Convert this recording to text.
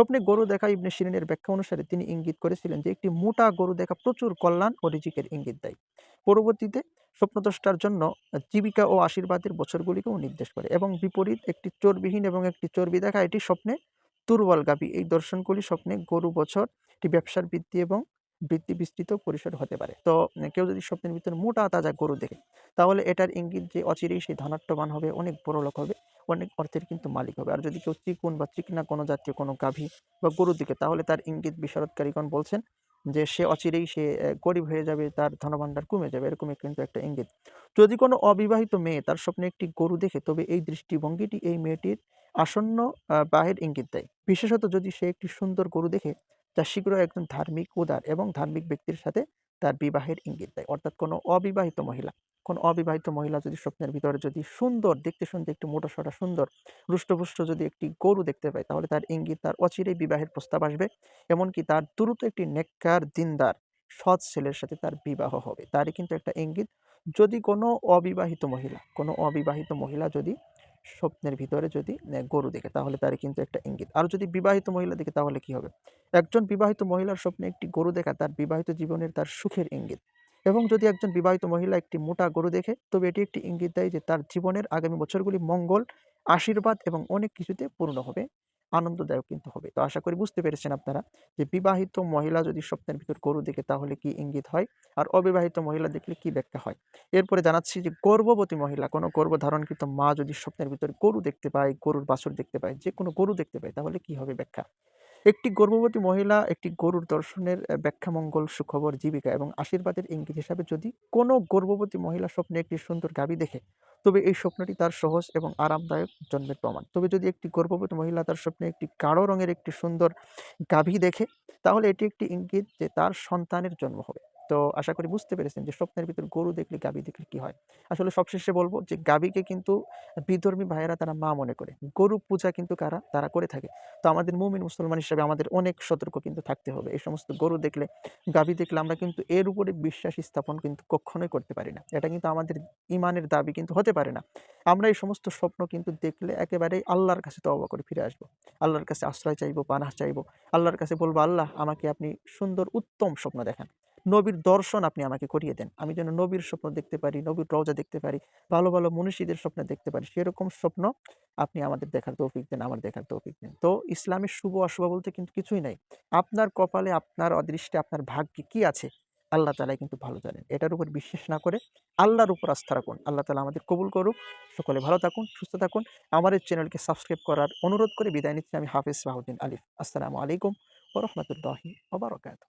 স্বপ্নে গরু দেখা ইবনে শিরিনের ব্যাখ্যা অনুসারে তিনি ইঙ্গিত করেছিলেন যে একটি মোটা গরু দেখা প্রচুর কল্যাণ ও রিজিকের ইঙ্গিত দেয়। পরবর্তীতে স্বপ্নদ্রষ্টার জন্য জীবিকা ও আশীর্বাদের বছরগুলিকেও নির্দেশ করে এবং বিপরীত একটি চর্বিহীন এবং একটি চর্বি দেখা এটি স্বপ্নে দুর্বল গাবি। এই দর্শনগুলি স্বপ্নে গরু বছর একটি ব্যবসার বৃদ্ধি এবং বৃদ্ধি বিস্তৃত পরিসর হতে পারে। তো কেউ যদি স্বপ্নের ভিতরে মোটা তাজা গরু দেখে, তাহলে এটার ইঙ্গিত যে অচিরেই সেই ধনাট্যবান হবে, অনেক বড় লোক হবে। অনেক অর্থের কিন্তু মালিক হবে। আর যদি কেউ চিকুন বা চিকনা কোনো জাতীয় কোনো গাভী বা গরুর দিকে, তাহলে তার ইঙ্গিত বিশারদকারীগণ বলছেন যে, সে অচিরেই সে গরিব হয়ে যাবে, তার ধনভাণ্ডার কমে যাবে এরকমই কিন্তু একটা ইঙ্গিত। যদি কোনো অবিবাহিত মেয়ে তার স্বপ্নে একটি গরু দেখে, তবে এই দৃষ্টিভঙ্গিটি এই মেয়েটির আসন্ন বাহের ইঙ্গিত দেয়। বিশেষত যদি সে একটি সুন্দর গরু দেখে যা শীঘ্রই একজন ধার্মিক উদার এবং ধার্মিক ব্যক্তির সাথে তার বিবাহের ইঙ্গিত দেয়। অর্থাৎ কোনো অবিবাহিত মহিলা কোন অবিবাহিত মহিলা যদি স্বপ্নের ভিতরে যদি সুন্দর, দেখতে শুনতে একটু মোটা সোটা সুন্দর রুষ্টপুষ্ট যদি একটি গরু দেখতে পায়, তাহলে তার ইঙ্গিত, তার অচিরেই বিবাহের প্রস্তাব আসবে। এমনকি তার দ্রুত একটি নেককার দিনদার, সৎ ছেলের সাথে তার বিবাহ হবে। তারই কিন্তু একটা ইঙ্গিত, যদি কোনো অবিবাহিত মহিলা, কোনো অবিবাহিত মহিলা যদি স্বপ্নের ভিতরে যদি গরু দেখে, তাহলে তারই কিন্তু একটা ইঙ্গিত। আর যদি বিবাহিত মহিলা দেখে, তাহলে কি হবে? একজন বিবাহিত মহিলার স্বপ্নে একটি গরু দেখা, তার বিবাহিত জীবনের তার সুখের ইঙ্গিত। এবং যদি একজন বিবাহিত মহিলা একটি মোটা গরু দেখে, তবে এটি একটি ইঙ্গিত দেয় যে তার জীবনের আগামী বছরগুলি মঙ্গল, আশীর্বাদ এবং অনেক কিছুতে পূর্ণ হবে, আনন্দদায়ক কিন্তু হবে। তো আশা করি বুঝতে পেরেছেন আপনারা যে বিবাহিত মহিলা যদি স্বপ্নের ভিতর গরু দেখে, তাহলে কি ইঙ্গিত হয়? আর অবিবাহিত মহিলা দেখলে কি ব্যাখ্যা হয়? এরপরে জানাচ্ছি যে গর্ভবতী মহিলা, কোনো গর্ভধারণকৃত মা যদি স্বপ্নের ভিতর গরু দেখতে পায়, গরুর বাছুর দেখতে পায় যে কোনো গরু দেখতে পায়, তাহলে কি হবে ব্যাখ্যা? একটি গর্ভবতী মহিলা একটি গরুর দর্শনের ব্যাখ্যা মঙ্গল সুখবর, জীবিকা এবং আশীর্বাদের ইঙ্গিত হিসাবে যদি কোনো গর্ভবতী মহিলা স্বপ্নে একটি সুন্দর গাবি দেখে, তবে এই স্বপ্নটি তার সহজ এবং আরামদায়ক জন্মের প্রমাণ। তবে যদি একটি গর্ভবতী মহিলা তার স্বপ্নে একটি গাঢ় রঙের একটি সুন্দর গাভী দেখে, তাহলে এটি একটি ইঙ্গিত যে তার সন্তানের জন্ম হবে। তো আশা করি বুঝতে পেরেছেন যে স্বপ্নের ভিতর গরু দেখলে গাভী দেখলে কি হয়। আসলে সবশেষে বলব যে গাভীকে কিন্তু বিধর্মী ভাইয়েরা তারা মা মনে করে। গরু পূজা কিন্তু কারা? তারা করে থাকে। তো আমাদের মুমিন মুসলমান হিসাবে আমাদের অনেক সতর্ক কিন্তু থাকতে হবে। এই সমস্ত গরু দেখলে, গাভী দেখলে আমরা কিন্তু এর উপরে বিশ্বাস স্থাপন কিন্তু কখনোই করতে পারি না। এটা কিন্তু আমাদের ইমানের দাবি কিন্তু হতে পারে না। আমরা এই সমস্ত স্বপ্ন কিন্তু দেখলে একেবারেই আল্লাহর কাছে তওবা করে ফিরে আসব। আল্লাহর কাছে আশ্রয় চাইব, পানাহ চাইব। আল্লাহর কাছে বলব, আল্লাহ, আমাকে আপনি সুন্দর, উত্তম স্বপ্ন দেখান। নবীর দর্শন আপনি আমাকে করিয়ে দেন। আমি যেন নবীর স্বপ্ন দেখতে পারি, নবীর রওজা দেখতে পারি, ভালো ভালো মনীষীদের স্বপ্ন দেখতে পারি, সেরকম স্বপ্ন আপনি আমাদের দেখার তৌফিক দেন, আমার দেখার তৌফিক দেন। তো ইসলামের শুভ অশুভ বলতে কিন্তু কিছুই নাই। আপনার কপালে আপনার অদৃষ্টে আপনার ভাগ্যে কি আছে, আল্লাহ তালাই কিন্তু ভালো জানেন। এটার উপর বিশ্বাস না করে আল্লাহর উপর আস্থা রাখুন। আল্লাহ তালা আমাদের কবুল করুক। সকলে ভালো থাকুন, সুস্থ থাকুন। এই চ্যানেলকে সাবস্ক্রাইব করার অনুরোধ করে। বিদায় নিচ্ছি আমি হাফিজ বাহুদ্দিন আলিফ। আসসালামু আলাইকুম ওরহমতুল্লাহি ওবরাকাত